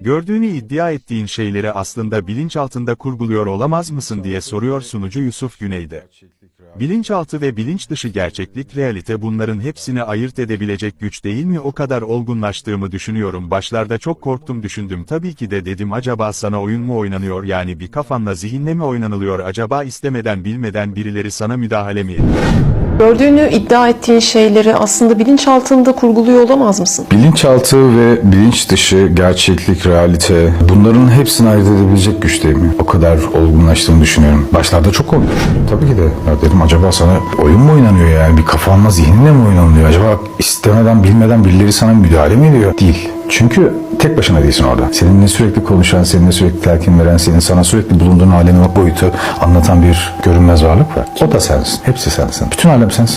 Gördüğünü iddia ettiğin şeyleri aslında bilinçaltında kurguluyor olamaz mısın diye soruyor sunucu Yusuf Güney'de. Bilinçaltı ve bilinç dışı gerçeklik realite bunların hepsini ayırt edebilecek güç değil mi? O kadar olgunlaştığımı düşünüyorum. Başlarda çok korktum düşündüm. Tabii ki de dedim acaba sana oyun mu oynanıyor? Yani bir kafanla zihinle mi oynanılıyor? Acaba istemeden bilmeden birileri sana müdahale mi ediyor? Gördüğünü iddia ettiğin şeyleri aslında bilinçaltında kurguluyor olamaz mısın? Bilinçaltı ve bilinç dışı, gerçeklik, realite bunların hepsini ayırt edebilecek güçteyim. O kadar olgunlaştığımı düşünüyorum. Başlarda çok olmuş. Tabii ki de. Ya dedim acaba sana oyun mu oynanıyor yani? Bir kafanla zihninle mi oynanıyor? Acaba istemeden bilmeden birileri sana müdahale mi ediyor? Değil. Çünkü tek başına değilsin orada. Seninle sürekli konuşan, seninle sürekli telkin veren, senin sana sürekli bulunduğun alemi o boyutu anlatan bir görünmez varlık var. O da sensin. Hepsi sensin. Bütün alem sensin